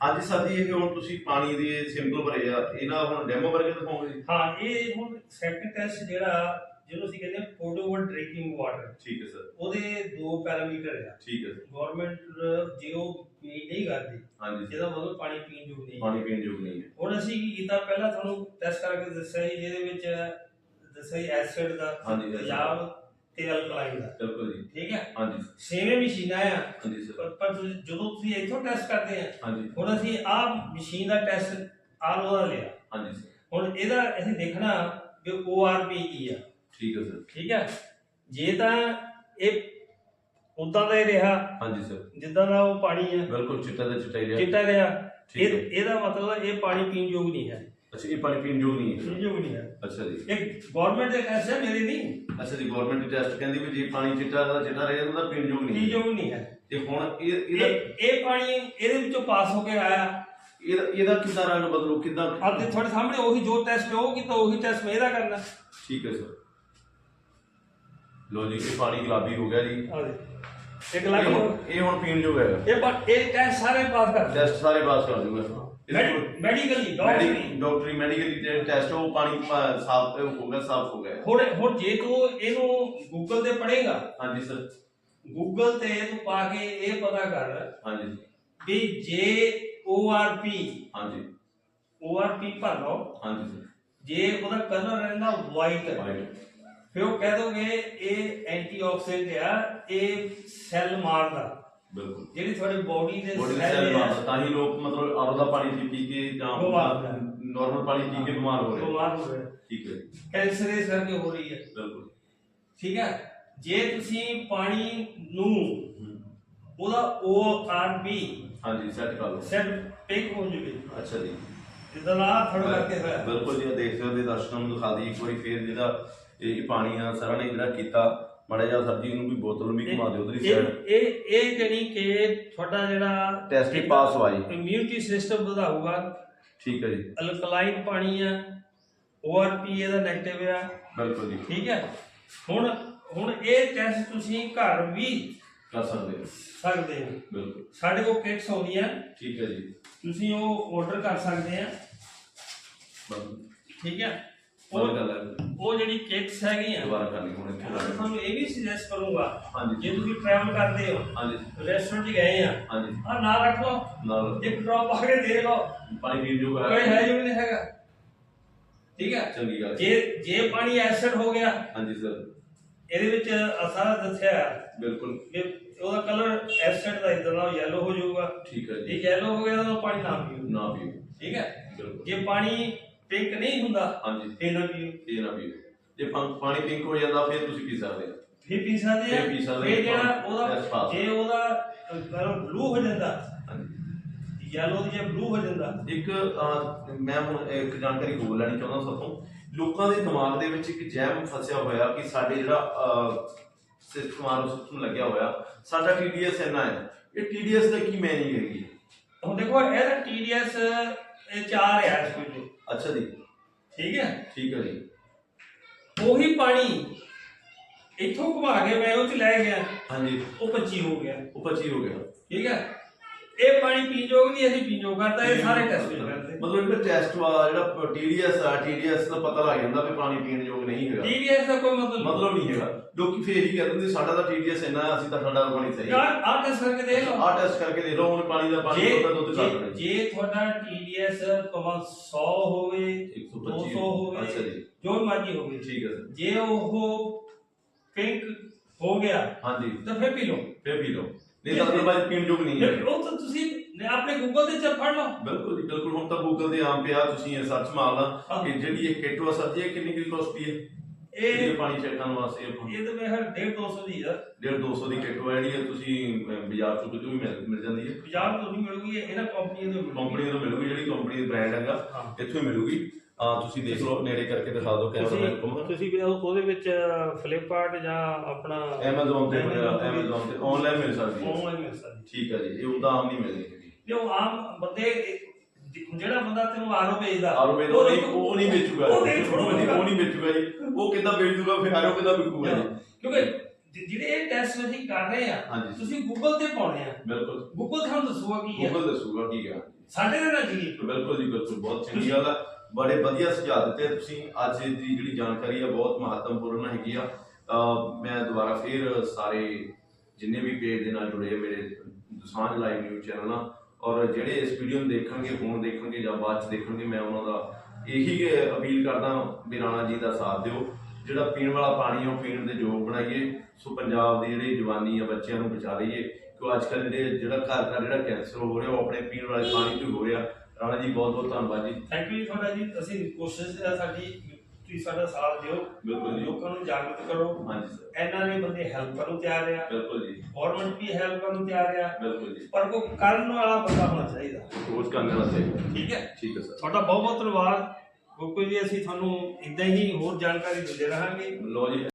ਅੱਜ ਸਰ ਜੀ ਇਹ ਹੁਣ ਤੁਸੀਂ ਪਾਣੀ ਦੇ ਸਿੰਪਲ ਭਰੇ ਆ ਇਹਨਾਂ ਹੁਣ ਡੈਮੋ ਕਰਕੇ ਦਿਖਾਓਗੇ? ਜੀ ਹਾਂ ਇਹ ਹੁਣ ਸੈਕੰਡ ਟੈਸਟ ਜਿਹੜਾ ਜਿਹਨੂੰ ਅਸੀਂ ਕਹਿੰਦੇ ਆ ਪੋਰਟੇਬਲ ਡਰਿੰਕਿੰਗ ਵਾਟਰ ਠੀਕ ਹੈ ਸਰ। ਉਹਦੇ ਦੋ ਪੈਰਾਮੀਟਰ ਆ। ਠੀਕ ਹੈ ਸਰ। ਗਵਰਨਮੈਂਟ ਜੇ ਉਹ ਪੀ ਨਹੀਂ ਕਰਦੀ ਹਾਂਜੀ ਜਿਹਦਾ ਮਤਲਬ ਪਾਣੀ ਪੀਣ ਯੋਗ ਨਹੀਂ ਪਾਣੀ ਪੀਣ ਯੋਗ ਨਹੀਂ ਹੈ। ਹੁਣ ਅਸੀਂ ਕੀ ਕੀਤਾ ਪਹਿਲਾਂ ਤੁਹਾਨੂੰ ਟੈਸਟ ਕਰਕੇ ਦੱਸਿਆ ਜੀ ਜਿਹਦੇ ਵਿੱਚ ਦੱਸਿਆ ਜੀ ਐਸਿਡ ਦਾ ਹਾਂਜੀ acid। ਤੇਜ਼ਾਬ ਤੇ ਅਲਕਲਾਈਨ ਦਾ ਬਿਲਕੁਲ ਜੀ। ਠੀਕ ਹੈ? ਹਾਂਜੀ। ਸੇਵੇਂ ਮਸ਼ੀਨਾਂ ਆ। ਹਾਂਜੀ ਸਰ। ਪਰ ਤੁਸੀਂ- ਜਦੋਂ ਤੁਸੀਂ ਇੱਥੋਂ ਟੈਸਟ ਕਰਦੇ ਆ ਹਾਂਜੀ। ਹੁਣ ਅਸੀਂ ਆਹ ਮਸ਼ੀਨ ਦਾ ਟੈਸਟ ਆਹ ਉਹਦਾ ਲਿਆ। ਹਾਂਜੀ ਸਰ। ਹੁਣ ਇਹਦਾ ਅਸੀਂ ਦੇਖਣਾ ਕਿ ORP ਕੀ ਆ। ਠੀਕ ਹੈ ਸਰ। ਠੀਕ ਹੈ? ਜੇ ਤਾਂ ਇਹ ਉਦਾਂ ਦਾ ਹੀ ਰਿਹਾ। ਹਾਂਜੀ ਸਰ। ਜਿੱਦਾਂ ਦਾ ਉਹ ਪਾਣੀ ਹੈ ਬਿਲਕੁਲ ਚਿੱਟਾ ਦਾ ਚਿੱਟਾ ਹੀ ਰਿਹਾ। ਚਿੱਟਾ ਰਿਹਾ। ਇਹ ਇਹਦਾ ਮਤਲਬ ਇਹ ਪਾਣੀ ਪੀਣ ਯੋਗ ਨਹੀਂ ਹੈ। ਇਹ ਪਾਣੀ ਪੀਣ ਯੋਗ ਨਹੀਂ ਪੀਣ ਹੈ ਯੋਗ ਨਹੀਂ ਹੈ। ਅੱਛਾ ਜੀ। ਇਹ ਗਵਰਨਮੈਂਟ ਦੇ ਟੈਸਟ ਹੈ ਮੇਰੇ ਨਹੀਂ ਅੱਛਾ ਜੀ ਗਵਰਨਮੈਂਟ ਟੈਸਟ ਕਹਿੰਦੀ ਵੀ ਜੇ ਪਾਣੀ ਚਿੱਟਾ ਦਾ ਚਿੱਟਾ ਰਹੇ ਉਹਦਾ ਪੀਣ ਯੋਗ ਨਹੀਂ ਹੈ। ਯੋਗ ਨਹੀਂ ਹੈ। ਤੇ ਹੁਣ ਇਹ ਇਹਦਾ ਇਹ ਇਹ ਪਾਣੀ ਇਹਦੇ ਵਿੱਚੋਂ ਪਾਸ ਹੋ ਕੇ ਆਇਆ। ਇਹਦਾ ਇਹਦਾ ਕਿੱਦਾਂ ਰੰਗ ਬਦਲੂ? ਕਿੱਦਾਂ ਅੱਜ ਤੇ ਤੁਹਾਡੇ ਸਾਹਮਣੇ ਉਹੀ ਜੋ ਟੈਸਟ ਉਹ ਕੀਤਾ ਉਹੀ ਟੈਸਟ ਮੈਂ ਇਹਦਾ ਕਰਨਾ। ਠੀਕ ਹੈ ਸਰ। ਲੋ ਜੀ ਇਹ ਪਾਣੀ ਗੁਲਾਬੀ ਹੋ ਗਿਆ ਜੀ। ਆ ਦੇ ਇੱਕ ਇਹ ਲੱਖ ਹੁਣ- ਇਹ ਹੁਣ ਪੀਣ ਯੋਗ ਹੈਗਾ। ਇਹ ਇਹ ਟੈਸਟ ਸਾਰੇ ਪਾਸ ਕਰ ਟੈਸਟ ਸਾਰੇ ਪਾਸ ਕਰ ਦੂੰਗਾ ਮੈਡੀਕਲੀ ਡਾਕਟਰੀ ਡਾਕਟਰੀ ਮੈਡੀਕਲ ਟੈਸਟ ਉਹ ਪਾਣੀ ਪਾ- ਸਾਫ਼ ਹੋ ਗਿਆ ਸਾਫ਼ ਹੋ ਗਿਆ। ਹੁਣ ਹੁਣ ਜੇ ਤੂੰ ਇਹਨੂੰ ਗੂਗਲ ਤੇ ਪੜ੍ਹੇਗਾ ਹਾਂਜੀ ਸਰ ਗੂਗਲ ਤੇ ਤੂੰ ਪਾ ਕੇ ਇਹ ਪਤਾ ਕਰ ਹਾਂਜੀ। ਵੀ ਜੇ ORP ਹਾਂਜੀ। ORP ਭਰ ਲਓ। ਹਾਂਜੀ ਸਰ ਜੇ ਉਹਦਾ ਕਲਰ ਰਹਿੰਦਾ ਵਾਈਟ ਵਾਈਟ ਫਿਰ ਉਹ ਕਹਿ ਦੋਗੇ ਇਹ ਐਂਟੀਆਕਸੀਡੈਂਟ ਆ ਇਹ ਸੈੱਲ ਮਾਰਦਾ। ਬਿਲਕੁਲ। ਜਿਹੜੀ ਤੁਹਾਡੀ ਬੋਡੀ ਦੇ ਬੋਡੀ ਸੈੱਲ ਤਾਂ ਹੀ ਲੋਕ ਮਤਲਬ ਆਰੋ ਦਾ ਪਾਣੀ ਪੀ ਪੀ ਕੇ ਜਾਂ ਬਿਮਾਰ ਹੋ ਰਹੇ। ਨਾਰਮਲ ਪਾਣੀ ਪੀ ਕੇ ਬਿਮਾਰ ਹੋ ਰਹੇ। ਬਿਮਾਰ ਹੋ ਰਹੇ। ਠੀਕ ਹੈ। ਜੀ, ਕੈਂਸਰ ਇਸ ਕਰਕੇ ਹੋ ਰਹੀ ਹੈ। ਬਿਲਕੁਲ। ਠੀਕ ਹੈ। ਜੇ ਤੁਸੀਂ ਪਾਣੀ ਨੂੰ ਹਮ, ਉਹਦਾ ORP ਹਾਂਜੀ ਸੈੱਟ ਕਰ ਲਓ। ਸੈੱਟ ਪਿਕ ਹੋ ਜਵੇ। ਅੱਛਾ ਜੀ। ਜਿੱਦਾਂ ਆ ਥੋੜਾ ਕਰਕੇ ਹੋਇਆ। ਬਿਲਕੁਲ ਜੀ ਦੇਖ ਸਕਦੇ ਦਰਸ਼ਕਾਂ ਨੂੰ ਦਿਖਾ ਦਈਏ। ਇੱਕ ਵਾਰੀ ਫੇਰ ਜਿਹੜਾ ਇਹ ਪਾਣੀ ਆ ਸਰਾਂ ਨੇ ਜਿਹੜਾ ਕੀਤਾ ਮਾੜਾ ਜਿਹਾ ਸਰਜੀ ਨੂੰ ਵੀ ਬੋਤਲ ਵੀ ਘੁਮਾ ਦਿਓ ਉਧਰ ਹੀ ਇਹ ਸਾਈਡ ਇਹ ਇਹ ਜਿਹੜੀ ਕਿ ਤੁਹਾਡਾ ਜਿਹੜਾ ਟੈਸਟ ਹੀ ਪਾਸ ਹੋਇਆ ਜੀ। ਇਮਿਊਨਿਟੀ ਸਿਸਟਮ ਵਧਾਊਗਾ। ਠੀਕ ਹੈ ਜੀ। ਅਲਕਲਾਈਨ ਪਾਣੀ ਆ ORP ਇਹਦਾ 네ਗੇਟਿਵ ਆ। ਬਿਲਕੁਲ ਜੀ। ਠੀਕ ਹੈ। ਹੁਣ ਹੁਣ ਇਹ ਟੈਸਟ ਤੁਸੀਂ ਘਰ ਵੀ ਕਰ ਸਕਦੇ ਹੋ। ਸਕਦੇ ਹੋ। ਬਿਲਕੁਲ। ਸਾਡੇ ਕੋਲ ਕਿਟਸ ਆਉਂਦੀਆਂ। ਠੀਕ ਹੈ ਜੀ। ਤੁਸੀਂ ਉਹ ਆਰਡਰ ਕਰ ਸਕਦੇ ਆ। ਠੀਕ ਹੈ। ਉਹ ਕਰ ਲੈ ਉਹ ਜਿਹੜੀ ਕਿਟਸ ਹੈਗੀਆਂ ਦੁਬਾਰਾ ਕਰਨੀ ਹੁਣ ਇੱਥੇ ਮੈਂ ਲਾ ਤੁਹਾਨੂੰ ਇਹ ਵੀ ਸੁਜੈਸਟ ਕਰੂੰਗਾ ਹਾਂਜੀ। ਜੇ ਤੁਸੀਂ ਟਰੈਵਲ ਕਰਦੇ ਹੋ ਹਾਂਜੀ। ਰੈਸਟੋਰੈਂਟ 'ਚ ਗਏ ਆ ਹਾਂਜੀ। ਆ ਨਾਲ ਰੱਖ ਲਓ ਨਾਲ। ਇੱਕ ਡ੍ਰੌਪ ਆ ਕੇ ਦੇ ਲਓ। ਪਾਣੀ ਪੀਣ ਜੋ ਕੋਈ ਹੈ ਜੋ ਨਹੀਂ ਹੈਗਾ। ਠੀਕ ਹੈ ਚੰਗੀ ਗੱਲ। ਜੇ ਜੇ ਪਾਣੀ ਐਸਿਡ ਹੋ ਗਿਆ ਹਾਂਜੀ ਸਰ ਇਹਦੇ ਵਿੱਚ ਅਸਾਰਾ ਦੱਸਿਆ ਹੈ ਬਿਲਕੁਲ। ਕਿ ਉਹਦਾ ਕਲਰ ਐਸਿਡ ਦਾ ਇਦਾਂ ਦਾ ਯੈਲੋ ਹੋ ਜਾਊਗਾ। ਠੀਕ ਹੈ ਜੇ। ਜੀ ਯੈਲੋ ਹੋ ਗਿਆ ਤਾਂ ਉਹ ਪਾਣੀ ਨਾ ਪੀਓ। ਨਾ ਪੀਓ। ਠੀਕ ਹੈ? ਬਿਲਕੁਲ। ਜੇ ਪਾਣੀ ਪਿੰਕ ਨਹੀਂ ਹੁੰਦਾ। ਹਾਂਜੀ। ਫਿਰ ਨਾ ਪੀਓ ਇਹ। ਨਾ ਪੀਓ ਜੇ ਪਾ- ਪਾਣੀ ਪਿੰਕ ਹੋ ਜਾਂਦਾ ਫਿਰ ਤੁਸੀਂ ਪੀ ਸਕਦੇ ਹੋ ਫਿਰ ਪੀ ਸਕਦੇ ਆ। ਫਿਰ ਪੀ ਸਕਦੇ ਫਿਰ ਆ। ਜਿਹੜਾ ਉਹਦਾ. ਜੇ ਉਹਦਾ ਕਲਰ ਬਲੂ ਹੋ ਜਾਂਦਾ ਹਾਂਜੀ। ਯੈਲੋ ਦੀ ਜੇ ਬਲੂ ਹੋ ਜਾਂਦਾ। ਇੱਕ ਅਹ, ਮੈਂ ਹੁਣ ਇੱਕ ਜਾਣਕਾਰੀ ਹੋਰ ਲੈਣੀ ਚਾਹੁੰਦਾ ਸਭ ਤੋਂ। ਲੋਕਾਂ ਦੇ ਦਿਮਾਗ ਦੇ ਵਿੱਚ ਇੱਕ ਜਹਿਮ ਫਸਿਆ ਹੋਇਆ ਕਿ ਸਾਡੇ ਜਿਹੜਾ ਸਿਸਟਮ ਆਰੋ ਸਿਸਟਮ ਲੱਗਿਆ ਹੋਇਆ ਸਾਡਾ TDS ਇੰਨਾ ਹੈ। ਇਹ TDS ਦਾ ਕੀ ਮੈਨਿੰਗ ਹੈਗੀ ਹੁਣ ਦੇਖੋ ਇਹਦਾ ਇਹ ਚਾਰ ਹੈ ਇਸ ਵਿੱਚ। ਅੱਛਾ ਜੀ। ਠੀਕ ਹੈ? ਠੀਕ ਹੈ ਜੀ। ਉਹੀ ਪਾਣੀ ਇੱਥੋਂ ਘੁਮਾ ਕੇ ਮੈਂ ਉਹ ਚ ਲੈ ਗਿਆ। ਹਾਂਜੀ। ਉਹ 25 ਹੋ ਗਿਆ। ਉਹ 25 ਹੋ ਗਿਆ। ਠੀਕ ਹੈ? ਇਹ ਪਾਣੀ ਪੀਣ ਯੋਗ ਨਹੀਂ ਅਸੀਂ ਪੀਣ ਯੋਗ ਕਰਦਾ ਇਹ ਸਾਰੇ ਟੈਸਟ ਕਰਦੇ। ਮਤਲਬ ਇਹ ਟੈਸਟ ਵਾ ਜਿਹੜਾ TDS ਆ TDS ਦਾ ਪਤਾ ਲੱਗ ਜਾਂਦਾ ਵੀ ਪਾਣੀ ਪੀਣ ਯੋਗ ਨਹੀਂ ਹੈਗਾ। TDS ਦਾ ਕੋਈ ਮਤਲਬ ਮਤਲਬ ਨਹੀਂ ਹੈਗਾ। ਲੋਕੀ ਫੇਰ ਹੀ ਕਹਿੰਦੇ ਹੁੰਦੇ ਸਾਡਾ ਤਾਂ TDS ਇੰਨਾ ਅਸੀਂ ਤਾਂ ਸਾਡਾ ਪਾਣੀ ਸਹੀ ਹੈ। ਯਾਰ ਆਹ ਟੈਸਟ ਕਰਕੇ ਦੇਖ ਲਓ। ਆਹ ਟੈਸਟ ਕਰਕੇ ਦੇ ਲਓ ਹੁਣ ਪਾਣੀ ਦਾ ਪਾਣੀ ਦਾ ਦੁੱਧ ਕਰ ਜੇ- ਦੇਣਾ ਜੇ ਤੁਹਾਡਾ TDS ਭਾਵੇਂ 100 ਹੋਵੇ 125 200 ਹੋਵੇ। ਅੱਛਾ ਜੀ। ਜੋ ਮਰਜ਼ੀ ਹੋਵੇ। ਠੀਕ ਹੈ ਸਰ। ਜੇ ਉਹ ਪਿੰਕ ਹੋ ਗਿਆ ਹਾਂਜੀ। ਤਾਂ ਫਿਰ ਪੀ ਲਓ। ਫੇਰ ਪੀ ਲਓ। ਨਹੀਂ ਤਾਂ ਅਦਰਵਾਈਜ਼ ਪੀਣ ਯੋਗ ਨਹੀਂ ਹੈ। ਉਹ ਤਾਂ ਤੁਸੀਂ ਨੇ ਆਪਣੇ ਗੂਗਲ ਤੇ ਚੱਲ ਫੜ ਲਓ ਬਿਲਕੁਲ ਜੀ ਬਿਲਕੁਲ। ਹੁਣ ਤਾਂ ਗੂਗਲ ਤੇ ਆਮ ਪਿਆ ਤੁਸੀਂ ਇਹ ਸਰਚ ਮਾਰਨਾ ਹਾਂ। ਕਿ ਜਿਹੜੀ ਇਹ ਕਿੱਟ ਵਾ ਸਰ ਜੀ ਇਹ ਕਿੰਨੀ ਕੀ ਕੋਸਟ ਹੈ? ਇਹ ਪਾਣੀ ਕਰਨ ਵਾਸਤੇ ਇਹ ਤਾਂ ਮੇਰਾ 1.5 200 ਦੀ ਆ। 1.5 200 ਦੀ ਕਿੱਟ ਵਾ ਜਿਹੜੀ ਹੈ ਤੁਸੀਂ ਬਾਜ਼ਾਰ ਚੋਂ ਕਿਤੋਂ ਵੀ ਮਿਲ ਜਾਂਦੀ ਹੈ। ਬਾਜ਼ਾਰ ਤੋਂ ਨਹੀਂ ਮਿਲੂਗੀ ਇਹ ਇਹਨਾਂ ਕੰਪਨੀਆਂ ਤੋਂ ਮਿਲੂਗੀ। ਕੰਪਨੀ ਤੋਂ ਮਿਲੂਗੀ ਜਿਹੜੀ ਕੰਪਨੀ ਦਾ ਬ੍ਰਾਂਡ ਹੈਗਾ ਹਾਂ। ਇੱਥੋਂ ਹੀ ਮਿਲੂਗੀ। ਆ ਤੁਸੀਂ ਦੇਖ ਲਓ ਨੇੜੇ ਕਰਕੇ ਦਿਖਾ ਦਿਓ ਕੈਮਰਾ ਤੁਸੀਂ ਮੈਨ ਤੁਸੀਂ ਵੀ ਉਹ- ਉਹਦੇ ਵਿੱਚ ਫਲਿੱਪਕਾਰਟ ਜਾਂ ਆਪਣਾ ਐਮਾਜ਼ਨ ਤੇ Amazon ਤੇ ਐਮਾਜ਼ਨ ਤੇ ਆਨਲਾਈਨ ਮਿਲ ਸਕਦੀ ਹੈ। ਆਨਲਾਈਨ ਮਿਲ ਸਕਦੀ ਠੀਕ ਹੈ ਜੀ ਇਹ ਉਹਦਾ ਆਮ ਨਹੀਂ ਹੈਗੀ ਜੇ ਉਹ ਆਮ ਬੰਦੇ ਜਿਹੜਾ ਬੰਦਾ ਤੈਨੂੰ ਆਰੋ ਵੇਚਦਾ ਆਰੋ ਵੇਚ ਉਹ ਨਹੀਂ ਉਹ ਨਹੀਂ ਵੇਚੂਗਾ। ਉਹ ਨਹੀਂ ਉਹ ਨਹੀਂ ਉਹ ਨਹੀਂ ਵੇਚੂਗਾ ਜੀ। ਉਹ ਕਿੱਦਾਂ ਵੇਚ ਦੂਗਾ ਫਿਰ ਆਰੋ ਕਿੱਦਾਂ ਵਿਕੂਗਾ ਜੀ। ਕਿਉਂਕਿ ਜਿਹੜੇ ਇਹ ਟੈਸਟ ਅਸੀਂ ਕਰ ਰਹੇ ਆ ਹਾਂਜੀ। ਤੁਸੀਂ ਗੂਗਲ ਤੇ ਪਾਉਣੇ ਆ ਬਿਲਕੁਲ। ਗੂਗਲ ਤੁਹਾਨੂੰ ਦੱਸੂਗਾ ਕੀ ਹੈ। ਗੂਗਲ ਦੱਸੂਗਾ ਕੀ ਹੈ। ਸਾਡੇ ਨਾਲ ਜੀ ਬਿਲਕੁਲ ਜੀ ਬਿਲਕੁਲ। ਬਹੁਤ ਚੰਗੀ ਗੱਲ ਆ। ਬੜੇ ਵਧੀਆ ਸੁਝਾਅ ਦਿੱਤੇ। ਤੁਸੀਂ ਅੱਜ ਦੀ ਜਿਹੜੀ ਜਾਣਕਾਰੀ ਆ, ਬਹੁਤ ਮਹੱਤਵਪੂਰਨ ਹੈਗੀ ਆ। ਮੈਂ ਦੁਬਾਰਾ ਫੇਰ ਸਾਰੇ ਜਿੰਨੇ ਵੀ ਪੇਜ ਦੇ ਨਾਲ ਜੁੜੇ ਆ, ਮੇਰੇ ਦਸਾਂਝ ਲਾਈਵ ਨਿਊਜ਼ ਚੈਨਲ ਆ, ਔਰ ਜਿਹੜੇ ਇਸ ਵੀਡੀਓ ਨੂੰ ਦੇਖਣਗੇ ਫੋਨ ਦੇਖਣਗੇ ਜਾਂ ਬਾਅਦ ਚ ਦੇਖਣਗੇ, ਮੈਂ ਉਹਨਾਂ ਦਾ ਇਹੀ ਅਪੀਲ ਕਰਦਾ ਵੀ ਰਾਣਾ ਜੀ ਦਾ ਸਾਥ ਦਿਓ। ਜਿਹੜਾ ਪੀਣ ਵਾਲਾ ਪਾਣੀ ਆ, ਉਹ ਪੀਣ ਦੇ ਯੋਗ ਬਣਾਈਏ। ਸੋ ਪੰਜਾਬ ਦੀ ਜਿਹੜੀ ਜਵਾਨੀ ਆ, ਬੱਚਿਆਂ ਨੂੰ ਬਚਾ ਲਈਏ। ਕਿਉਂ ਅੱਜ ਕੱਲ੍ਹ ਜਿਹੜੇ ਜਿਹੜਾ ਘਰ ਘਰ ਜਿਹੜਾ ਕੈਂਸਰ ਹੋ ਰਿਹਾ, ਉਹ ਆਪਣੇ ਪੀਣ ਵਾਲੇ ਪਾਣੀ ਤੋਂ ਹੀ ਹੋ ਰਿਹਾ। ਰਾਣਾ ਜੀ ਬਹੁਤ ਬਹੁਤ ਧੰਨਵਾਦ ਜੀ। ਥੈਂਕ ਯੂ ਤੁਹਾਡਾ ਜੀ। ਅਸੀਂ ਕੋਸ਼ਿਸ਼ ਹੈ ਸਾਡੀ ਤੁਸੀਂ ਸਾਡਾ ਸਾਥ ਦਿਓ। ਬਿਲਕੁਲ ਜੀ। ਲੋਕਾਂ ਨੂੰ ਜਾਗਰੂਕ ਕਰੋ। ਹਾਂਜੀ ਸਰ। ਨੇ ਬੰਦੇ ਹੈਲਪ ਕਰਨ ਨੂੰ ਤਿਆਰ ਆ ਬਿਲਕੁਲ ਜੀ। ਗਵਰਨਮੈਂਟ ਵੀ ਹੈਲਪ ਕਰਨ ਨੂੰ ਤਿਆਰ ਆ ਬਿਲਕੁਲ ਜੀ। ਪਰ ਕੋਈ ਕਰਨ ਵਾਲਾ ਬੰਦਾ ਹੋਣਾ ਚਾਹੀਦਾ। ਰੋਜ਼ ਕਰਨ ਵਾਲਾ ਚਾਹੀਦਾ। ਠੀਕ ਹੈ? ਠੀਕ ਹੈ ਸਰ। ਤੁਹਾਡਾ ਬਹੁਤ ਬਹੁਤ ਧੰਨਵਾਦ। ਕੋਈ ਵੀ ਅਸੀਂ ਤੁਹਾਨੂੰ ਇਦਾਂ ਹੀ ਹੋਰ ਜਾਣਕਾਰੀ ਦਿੰਦੇ ਰਹਾਂਗੇ। ਲੋ ਜੀ।